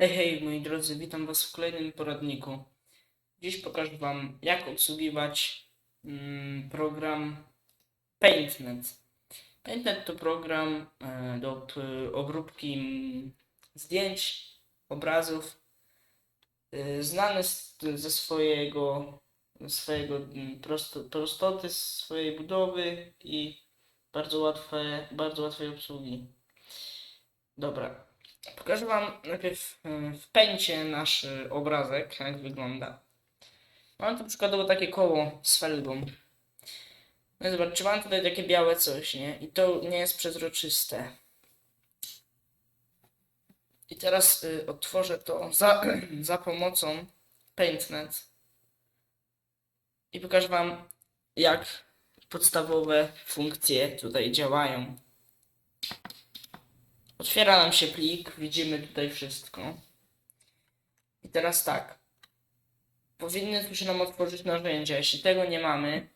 Hej, hej, moi drodzy, witam Was w kolejnym poradniku. Dziś pokażę Wam, jak obsługiwać mm, program PaintNet. PaintNet to program e, do obróbki mm, zdjęć, obrazów, e, znany z, ze swojego, swojego prosto, prostoty, swojej budowy i bardzo łatwe, bardzo łatwej obsługi. Dobra, Pokażę Wam najpierw y, w pęcie nasz y, obrazek, jak wygląda. Mam tu przykładowo takie koło z felgą. No i zobaczcie, mam tutaj takie białe coś, nie? I to nie jest przezroczyste. I teraz y, otworzę to za, za pomocą PaintNet. I pokażę Wam, jak podstawowe funkcje tutaj działają. Otwiera nam się plik, widzimy tutaj wszystko. I teraz tak. Powinny tu się nam otworzyć narzędzia. Jeśli tego nie mamy,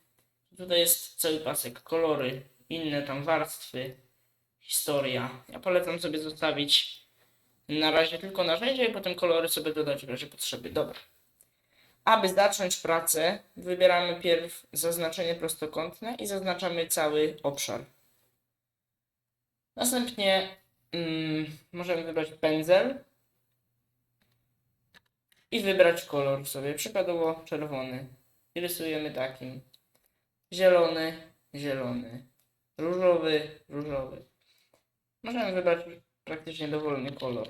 tutaj jest cały pasek, kolory, inne tam warstwy, historia. Ja polecam sobie zostawić na razie tylko narzędzia i potem kolory sobie dodać w razie potrzeby. Dobra. Aby zacząć pracę, wybieramy pierw zaznaczenie prostokątne i zaznaczamy cały obszar. Następnie Mm, możemy wybrać pędzel i wybrać kolor sobie, przykładowo czerwony. I rysujemy takim. Zielony, zielony. Różowy, różowy. Możemy wybrać praktycznie dowolny kolor.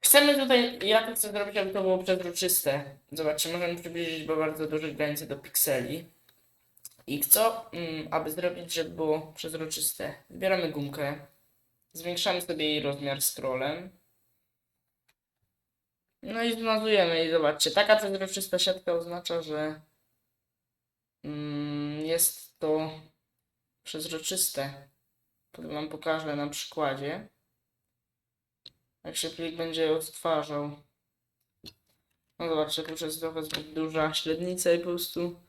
Chcemy tutaj, ja to chcę zrobić, aby to było przezroczyste. Zobaczcie, możemy przybliżyć bo bardzo duże granice do pikseli. I co, mm, aby zrobić, żeby było przezroczyste? Wybieramy gumkę, zwiększamy sobie jej rozmiar scrollem. No i zmazujemy i zobaczcie, taka przezroczysta siatka oznacza, że mm, jest to przezroczyste. Potem wam pokażę na przykładzie, jak się plik będzie odtwarzał. No zobaczcie, już jest trochę zbyt duża średnica i po prostu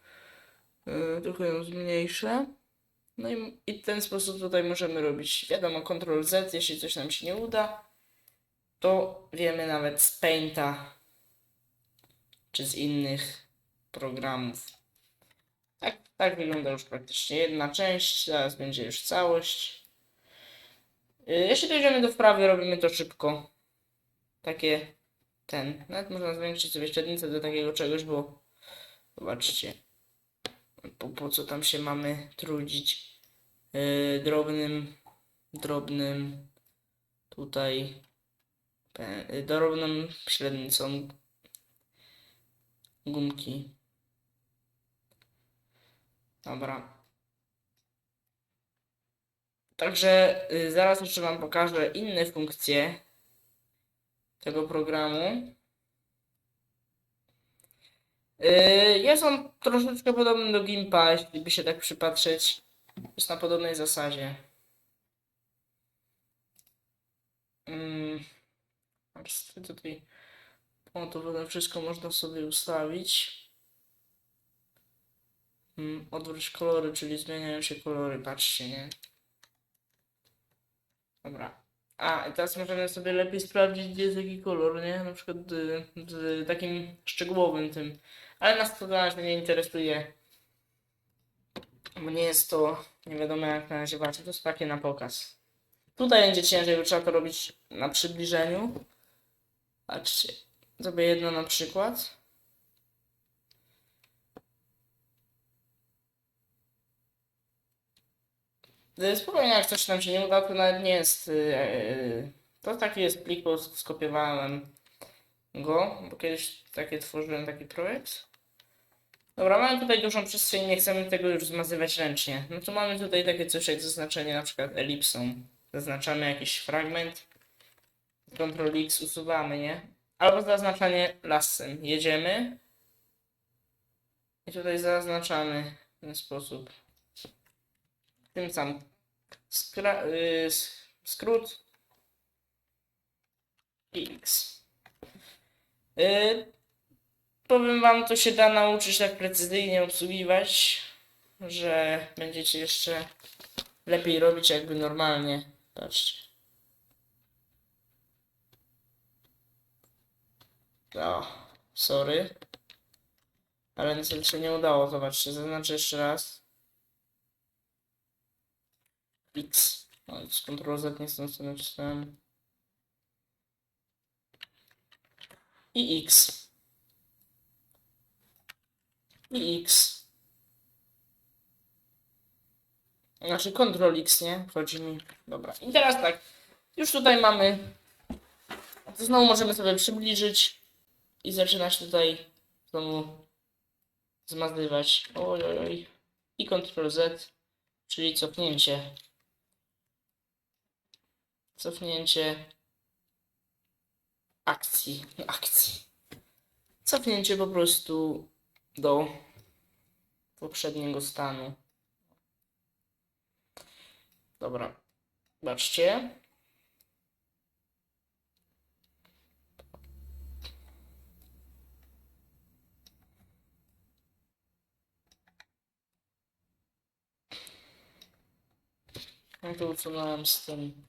trochę ją zmniejszę. No i, i w ten sposób tutaj możemy robić, wiadomo, Ctrl Z, jeśli coś nam się nie uda, to wiemy nawet z Painta czy z innych programów. Tak, tak wygląda już praktycznie jedna część, teraz będzie już całość. Yy, Jeśli dojdziemy do wprawy, robimy to szybko. Takie ten. Nawet można zwiększyć sobie średnicę do takiego czegoś, bo zobaczcie po, po co tam się mamy trudzić yy, drobnym, drobnym tutaj yy, drobną średnicą gumki. Dobra. Także yy, zaraz jeszcze Wam pokażę inne funkcje tego programu. Yy, Jest on troszeczkę podobny do Gimpa, jeśli by się tak przypatrzeć. Jest na podobnej zasadzie. Mm, warstwy tutaj. O, to wszystko można sobie ustawić. Mm, Odwróć kolory, czyli zmieniają się kolory, patrzcie, nie? Dobra. A, i teraz możemy sobie lepiej sprawdzić, gdzie jest jaki kolor, nie? Na przykład y, z takim szczegółowym tym. Ale nas to na nie interesuje. Bo nie jest to, nie wiadomo jak na razie walczy, to jest takie na pokaz. Tutaj będzie ciężej, bo trzeba to robić na przybliżeniu. Patrzcie, zrobię jedno na przykład. Spokojnie, jak coś nam się nie uda, to nawet nie jest. Yy, to taki jest plik, bo skopiowałem go, bo kiedyś takie tworzyłem taki projekt. Dobra, mamy tutaj dużą przestrzeń, nie chcemy tego już zmazywać ręcznie. No to mamy tutaj takie coś jak zaznaczenie na przykład elipsą. Zaznaczamy jakiś fragment. Ctrl X usuwamy, nie? Albo zaznaczanie lasem. Jedziemy. I tutaj zaznaczamy w ten sposób. Tym sam skra- y, s- skrót X. Y, Powiem wam, to się da nauczyć tak precyzyjnie obsługiwać, że będziecie jeszcze lepiej robić jakby normalnie. Patrzcie. No, sorry. Ale nic się nie udało, zobaczcie, zaznaczę jeszcze raz. X. No, z Ctrl Z nie jestem w I X. I X. Znaczy Ctrl X, nie? Wchodzi mi. Dobra. I teraz tak. Już tutaj mamy. To znowu możemy sobie przybliżyć i zaczynać tutaj znowu zmazywać. Oj, oj, oj. I Ctrl Z, czyli cofnięcie. Cofnięcie akcji. Akcji. Cofnięcie po prostu do poprzedniego stanu. Dobra. Zobaczcie. No to usunąłem z tym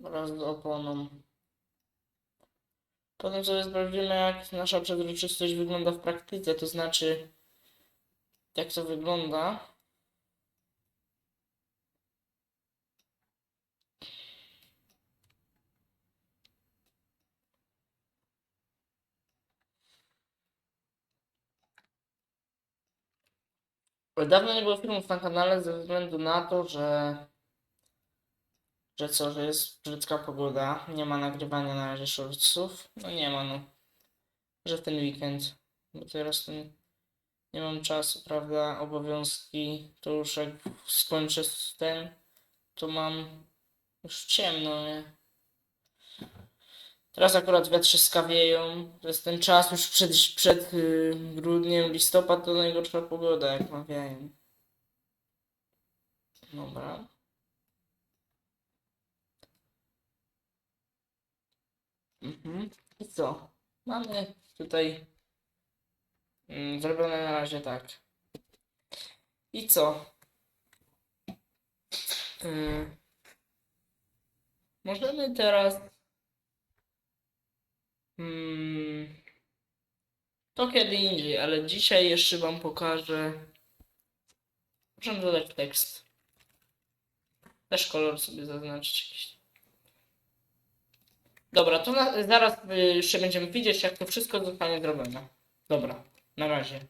wraz z oponą. Potem sobie sprawdzimy, jak nasza przezroczystość wygląda w praktyce, to znaczy, jak to wygląda. Dawno nie było filmów na kanale ze względu na to, że że co, że jest brzydka pogoda, nie ma nagrywania na razie no nie ma no, że ten weekend, bo teraz ten, nie mam czasu, prawda, obowiązki, to już jak skończę ten, to mam już ciemno, nie? Teraz akurat wiatrzyska wieją, to jest ten czas już przed, przed y, grudniem, listopad to najgorsza pogoda, jak mawiają. Dobra. Mhm. I co? Mamy tutaj mm, zrobione na razie tak. I co? Yy, możemy teraz mm, to kiedy indziej, ale dzisiaj jeszcze Wam pokażę. Możemy dodać tekst. Też kolor sobie zaznaczyć jakiś. Dobra, to na, zaraz y, jeszcze będziemy widzieć, jak to wszystko zostanie zrobione. Dobra, na razie.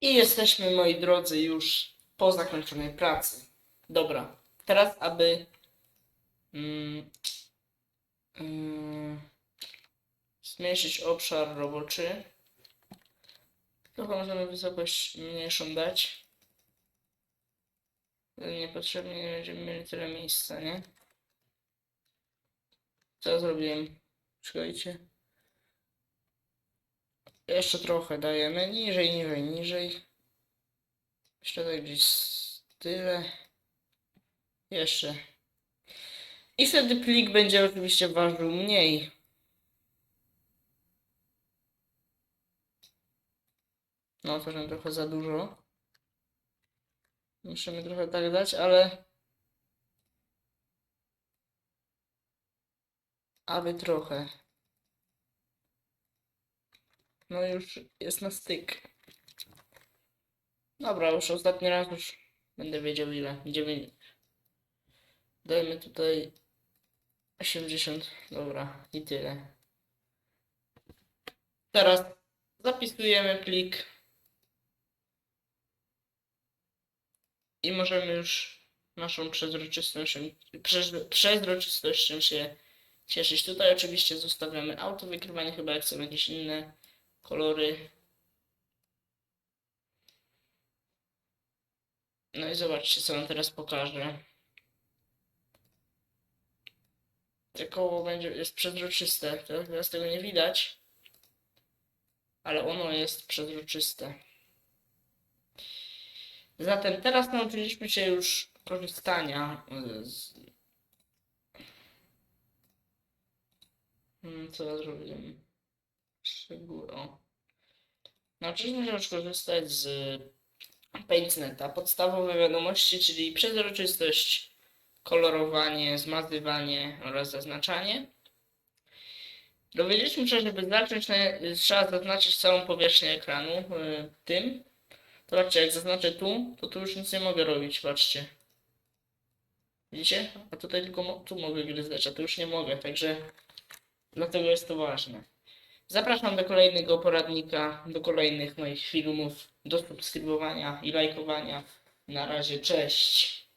I jesteśmy, moi drodzy, już po zakończonej pracy. Dobra, teraz aby mm, mm, zmniejszyć obszar roboczy, trochę możemy wysokość mniejszą dać. Niepotrzebnie nie będziemy mieli tyle miejsca, nie? Co zrobiłem? Czekajcie. Jeszcze trochę dajemy. Niżej, niżej, niżej. Jeszcze tak gdzieś tyle. Jeszcze. I wtedy plik będzie oczywiście ważył mniej. No to trochę za dużo. Musimy trochę tak dać, ale aby trochę. No już jest na styk. Dobra, już ostatni raz już będę wiedział ile. 9. Dajmy tutaj 80. Dobra, i tyle. Teraz zapisujemy plik. I możemy już naszą przezroczystością, przezro- przezroczystością się cieszyć. Tutaj oczywiście zostawiamy auto wykrywanie, chyba jak są jakieś inne kolory. No i zobaczcie, co nam teraz pokażę. To koło będzie, jest przezroczyste. Teraz tego nie widać. Ale ono jest przezroczyste. Zatem teraz nauczyliśmy się już korzystania z, Mm, co ja zrobiłem? Szczegóły. O. Nauczyliśmy się korzystać z PaintNeta Podstawowe wiadomości, czyli przezroczystość, kolorowanie, zmazywanie oraz zaznaczanie. Dowiedzieliśmy się, żeby zacząć, trzeba zaznaczyć całą powierzchnię ekranu y, tym. Zobaczcie, jak zaznaczę tu, to tu już nic nie mogę robić, patrzcie. Widzicie? A tutaj tylko tu mogę gryzdać, a tu już nie mogę, także dlatego jest to ważne. Zapraszam do kolejnego poradnika, do kolejnych moich filmów, do subskrybowania i lajkowania. Na razie, cześć!